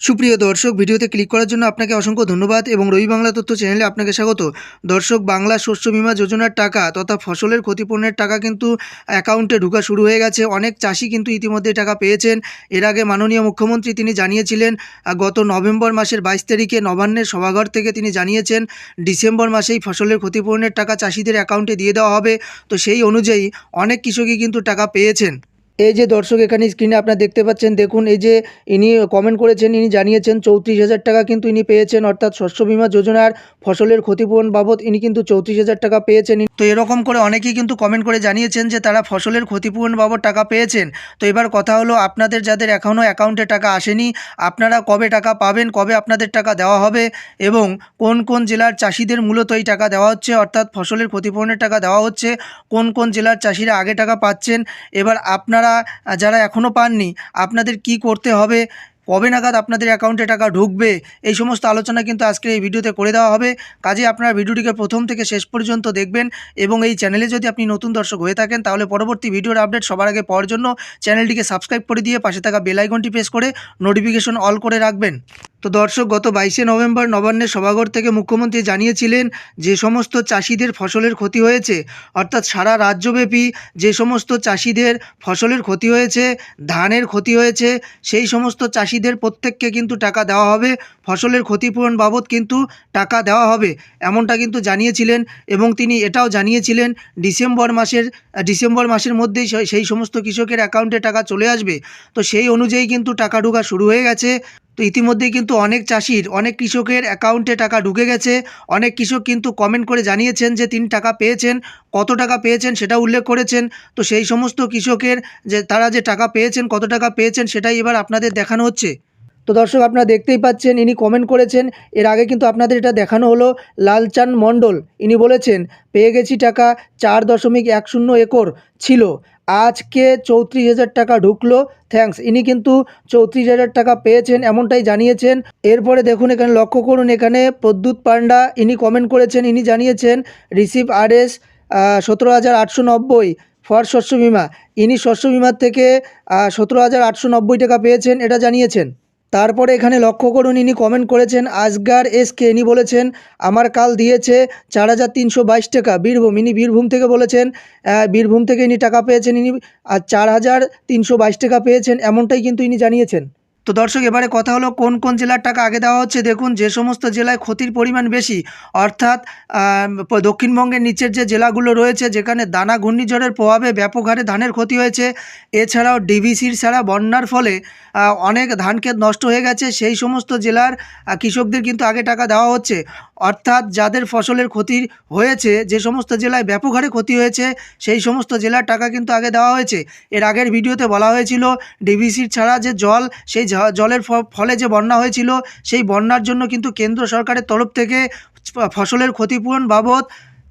সুপ্রিয় দর্শক, ভিডিওতে ক্লিক করার জন্য আপনাকে অসংখ্য ধন্যবাদ এবং রবি বাংলা তথ্য চ্যানেলে আপনাকে স্বাগত। দর্শক, বাংলা শস্য বীমা যোজনার টাকা তথা ফসলের ক্ষতিপূরণের টাকা কিন্তু অ্যাকাউন্টে ঢোকা শুরু হয়ে গেছে। অনেক চাষি কিন্তু ইতিমধ্যে টাকা পেয়েছেন। এর আগে মাননীয় মুখ্যমন্ত্রী তিনি জানিয়েছিলেন গত নভেম্বর মাসের বাইশ তারিখে নবান্নের সভাঘর থেকে তিনি জানিয়েছেন, ডিসেম্বর মাসেই ফসলের ক্ষতিপূরণের টাকা চাষিদের অ্যাকাউন্টে দিয়ে দেওয়া হবে। তো সেই অনুযায়ী অনেক কৃষকই কিন্তু টাকা পেয়েছেন। এই যে দর্শক এখানে স্ক্রিনে আপনারা দেখতে পাচ্ছেন, দেখুন এই যে ইনি কমেন্ট করেছেন, ইনি জানিয়েছেন চৌত্রিশ হাজার টাকা কিন্তু ইনি পেয়েছেন, অর্থাৎ শস্য বীমা যোজনার ফসলের ক্ষতিপূরণ বাবদ ইনি কিন্তু চৌত্রিশ হাজার টাকা পেয়েছেন। তো এরকম করে অনেকেই কিন্তু কমেন্ট করে জানিয়েছেন যে তারা ফসলের ক্ষতিপূরণ বাবদ টাকা পেয়েছেন। তো এবার কথা হলো আপনাদের যাদের এখনও অ্যাকাউন্টে টাকা আসেনি, আপনারা কবে টাকা পাবেন, কবে আপনাদের টাকা দেওয়া হবে এবং কোন কোন জেলার চাষিদের মূলত এই টাকা দেওয়া হচ্ছে, অর্থাৎ ফসলের ক্ষতিপূরণের টাকা দেওয়া হচ্ছে, কোন কোন জেলার চাষিরা আগে টাকা পাচ্ছেন, এবার আপনারা আহ, যারা এখনও পাননি আপনাদের কি করতে হবে? কবে নাগাদ আপনাদের অ্যাকাউন্টে টাকা ঢুকবে? এই সমস্ত আলোচনা কিন্তু আজকে এই ভিডিওতে করে দেওয়া হবে। কাজে আপনারা ভিডিওটিকে প্রথম থেকে শেষ পর্যন্ত দেখবেন এবং এই চ্যানেলে যদি আপনি নতুন দর্শক হয়ে থাকেন তাহলে পরবর্তী ভিডিওর আপডেট সবার আগে পাওয়ার জন্য চ্যানেলটিকে সাবস্ক্রাইব করে দিয়ে পাশে থাকা বেলাইকনটি প্রেস করে নোটিফিকেশন অল করে রাখবেন। তো দর্শক, গত বাইশে নভেম্বর নবান্নের সভাঘর থেকে মুখ্যমন্ত্রী জানিয়েছিলেন যে সমস্ত চাষিদের ফসলের ক্ষতি হয়েছে, অর্থাৎ সারা রাজ্যব্যাপী যে সমস্ত চাষিদের ফসলের ক্ষতি হয়েছে, ধানের ক্ষতি হয়েছে, সেই সমস্ত চাষিদের প্রত্যেককে কিন্তু টাকা দেওয়া হবে, ফসলের ক্ষতিপূরণ বাবদ কিন্তু টাকা দেওয়া হবে, এমনটা কিন্তু জানিয়েছিলেন এবং তিনি এটাও জানিয়েছিলেন ডিসেম্বর মাসের ডিসেম্বর মাসের মধ্যেই সেই- সমস্ত কৃষকের অ্যাকাউন্টে টাকা চলে আসবে। তো সেই অনুযায়ী কিন্তু টাকা ঢোকা শুরু হয়ে গেছে। তো ইতিমধ্যেই কিন্তু অনেক চাষির, অনেক কৃষকের অ্যাকাউন্টে টাকা ঢুকে গেছে। অনেক কৃষক কিন্তু কমেন্ট করে জানিয়েছেন যে তিনি টাকা পেয়েছেন, কত টাকা পেয়েছেন সেটা উল্লেখ করেছেন। তো সেই সমস্ত কৃষকের যে, তারা যে টাকা পেয়েছেন, কত টাকা পেয়েছেন সেটাই এবার আপনাদের দেখানো হচ্ছে। তো দর্শক আপনারা দেখতেই পাচ্ছেন, ইনি কমেন্ট করেছেন, এর আগে কিন্তু আপনাদের এটা দেখানো হলো লালচান মণ্ডল। ইনি বলেছেন, পেয়ে গেছি টাকা চার দশমিক এক শূন্য একর ছিল। আজকে চৌত্রিশ হাজার টাকা ঢুকলো। থ্যাংকস ইনি কিন্তু চৌত্রিশ হাজার টাকা পেয়েছেন, এমনটাই জানিয়েছেন। এরপরে দেখুন এখানে, লক্ষ্য করুন এখানে, প্রদ্যুৎ পান্ডা, ইনি কমেন্ট করেছেন, ইনি জানিয়েছেন রিসিভ আর এস সতেরো হাজার আটশো নব্বই ফর শস্য বিমা। ইনি শস্য বিমার থেকে সতেরো হাজার আটশো নব্বই টাকা পেয়েছেন, এটা জানিয়েছেন। তারপরে এখানে লক্ষ্য করুন, ইনি কমেন্ট করেছেন, আজগার এস কে। ইনি বলেছেন, আমার কাল দিয়েছে চার হাজার তিনশো বাইশ টাকা। বীরভূম, ইনি বীরভূম থেকে বলেছেন বীরভূম থেকে ইনি টাকা পেয়েছেন, ইনি, আর চার হাজার তিনশো বাইশ টাকা পেয়েছেন। এমনটাই কিন্তু ইনি জানিয়েছেন। তো দর্শক, এবারে কথা হলো কোন কোন জেলার টাকা আগে দেওয়া হচ্ছে? দেখুন, যে সমস্ত জেলায় ক্ষতির পরিমাণ বেশি, অর্থাৎ দক্ষিণবঙ্গের নিচের যে জেলাগুলো রয়েছে, যেখানে দানা ঘূর্ণিঝড়ের প্রভাবে ব্যাপক হারে ধানের ক্ষতি হয়েছে, এছাড়াও ডিভিসির ছাড়া বন্যার ফলে অনেক ধান ক্ষেত নষ্ট হয়ে গেছে, সেই সমস্ত জেলার কৃষকদের কিন্তু আগে টাকা দেওয়া হচ্ছে। অর্থাৎ, যাদের ফসলের ক্ষতি হয়েছে, যে সমস্ত জেলায় ব্যাপক হারে ক্ষতি হয়েছে, সেই সমস্ত জেলার টাকা কিন্তু আগে দেওয়া হয়েছে। এর আগের ভিডিওতে বলা হয়েছিল ডিভিসির ছাড়া যে জল, সেই জলের ফলে যে বন্যা হয়েছিল, সেই বন্যার জন্য কিন্তু কেন্দ্র সরকারের তরফ থেকে ফসলের ক্ষতিপূরণ বাবদ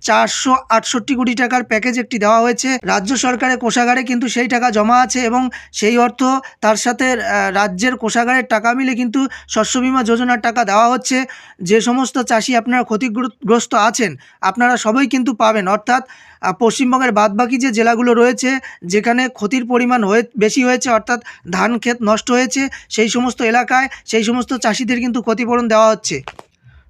চারশো আটষট্টি কোটি টাকার প্যাকেজ একটি দেওয়া হয়েছে। রাজ্য সরকারের কোষাগারে কিন্তু সেই টাকা জমা আছে এবং সেই অর্থ তার সাথে রাজ্যের কোষাগারের টাকা মিলে কিন্তু শস্য বীমা যোজনার টাকা দেওয়া হচ্ছে। যে সমস্ত চাষি আপনারা ক্ষতিগ্রস্ত আছেন, আপনারা সবাই কিন্তু পাবেন। অর্থাৎ পশ্চিমবঙ্গের বাদবাকি যে জেলাগুলো রয়েছে, যেখানে ক্ষতির পরিমাণ হয়ে, বেশি হয়েছে, অর্থাৎ ধান ক্ষেত নষ্ট হয়েছে, সেই সমস্ত এলাকায় সেই সমস্ত চাষিদের কিন্তু ক্ষতিপূরণ দেওয়া হচ্ছে।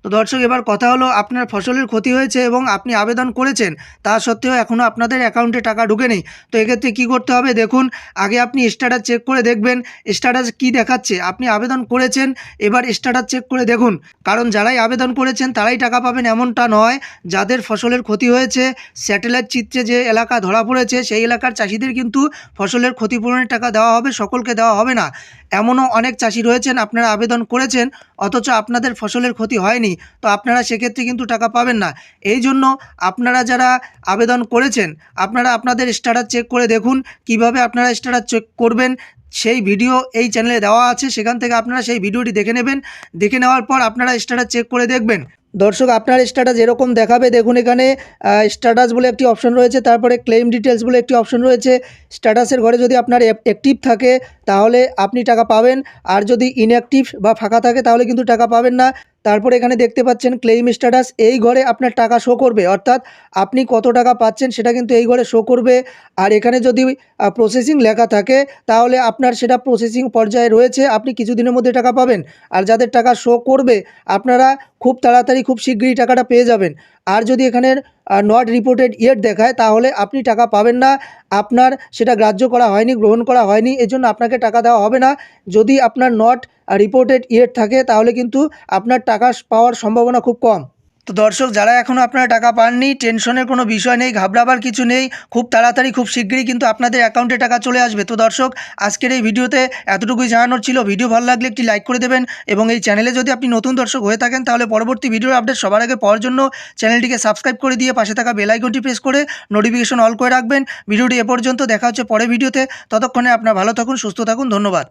তো দর্শক, এবার কথা হলো আপনার ফসলের ক্ষতি হয়েছে এবং আপনি আবেদন করেছেন, তা সত্ত্বেও এখনও আপনাদের অ্যাকাউন্টে টাকা ঢুকে নেই তো এক্ষেত্রে কী করতে হবে? দেখুন, আগে আপনি স্ট্যাটাস চেক করে দেখবেন, স্ট্যাটাস কী দেখাচ্ছে। আপনি আবেদন করেছেন, এবার স্ট্যাটাস চেক করে দেখুন। কারণ যারাই আবেদন করেছেন, তারাই টাকা পাবেন এমনটা নয়। যাদের ফসলের ক্ষতি হয়েছে, স্যাটেলাইট চিত্রে যে এলাকা ধরা পড়েছে, সেই এলাকার চাষিদের কিন্তু ফসলের ক্ষতিপূরণের টাকা দেওয়া হবে, সকলকে দেওয়া হবে না। এমনও অনেক চাষি রয়েছেন, আপনারা আবেদন করেছেন, অথচ আপনাদের ফসলের ক্ষতি হয়নি। তো আপনারা সেক্ষেত্রে কিন্তু টাকা পাবেন না। এই জন্য আপনারা যারা আবেদন করেছেন, আপনারা আপনাদের স্ট্যাটাস চেক করে দেখুন, কীভাবে আপনারা স্ট্যাটাস চেক করবেন। সেই ভিডিও এই চ্যানেলে দেওয়া আছে, সেখান থেকে আপনারা সেই ভিডিওটি দেখে নেবেন। দেখে নেওয়ার পর আপনারা স্ট্যাটাস চেক করে দেখবেন। দর্শক, আপনার স্ট্যাটাস এরকম দেখাবে, দেখুন এখানে স্ট্যাটাস বলে একটি অপশন রয়েছে, তারপরে ক্লেম ডিটেলস বলে একটি অপশন রয়েছে। স্ট্যাটাসের ঘরে যদি আপনার অ্যাক্টিভ থাকে, তাহলে আপনি টাকা পাবেন। আর যদি ইনঅ্যাক্টিভ বা ফাঁকা থাকে, তাহলে কিন্তু টাকা পাবেন না। তারপর এখানে দেখতে পাচ্ছেন ক্লেইম স্ট্যাটাস এই ঘরে আপনার টাকা শো করবে। অর্থাৎ আপনি কত টাকা পাচ্ছেন সেটা কিন্তু এই ঘরে শো করবে। আর এখানে যদি প্রসেসিং লেখা থাকে, তাহলে আপনার সেটা প্রসেসিং পর্যায়ে রয়েছে। আপনি কিছুদিনের মধ্যে টাকা পাবেন। আর যাদের টাকা শো করবে, আপনারা খুব তাড়াতাড়ি, খুব শীঘ্রই টাকাটা পেয়ে যাবেন। আর যদি এখানের নট রিপোর্টেড ইয়েট দেখায়, তাহলে আপনি টাকা পাবেন না। আপনার সেটা গ্রাহ্য করা হয়নি, গ্রহণ করা হয়নি, এজন্য আপনাকে টাকা দেওয়া হবে না। যদি আপনার নট রিপোর্টেড ইয়েট থাকে, তাহলে কিন্তু আপনার টাকা পাওয়ার সম্ভাবনা খুব কম। তো দর্শক, যারা এখনও আপনারা টাকা পাননি, টেনশনের কোনো বিষয় নেই, ঘাবড়াবার কিছু নেই, খুব তাড়াতাড়ি, খুব শীঘ্রই কিন্তু আপনাদের অ্যাকাউন্টে টাকা চলে আসবে। তো দর্শক, আজকের এই ভিডিওতে এতটুকুই জানানোর ছিল। ভিডিও ভালো লাগলে একটি লাইক করে দেবেন এবং এই চ্যানেলে যদি আপনি নতুন দর্শক হয়ে থাকেন, তাহলে পরবর্তী ভিডিওর আপডেট সবার আগে পাওয়ার জন্য চ্যানেলটিকে সাবস্ক্রাইব করে দিয়ে পাশে থাকা বেল আইকনটি প্রেস করে নোটিফিকেশন অল করে রাখবেন। ভিডিওটি এ পর্যন্ত দেখা হচ্ছে পরের ভিডিওতে। ততক্ষণে আপনার ভালো থাকুন, সুস্থ থাকুন, ধন্যবাদ।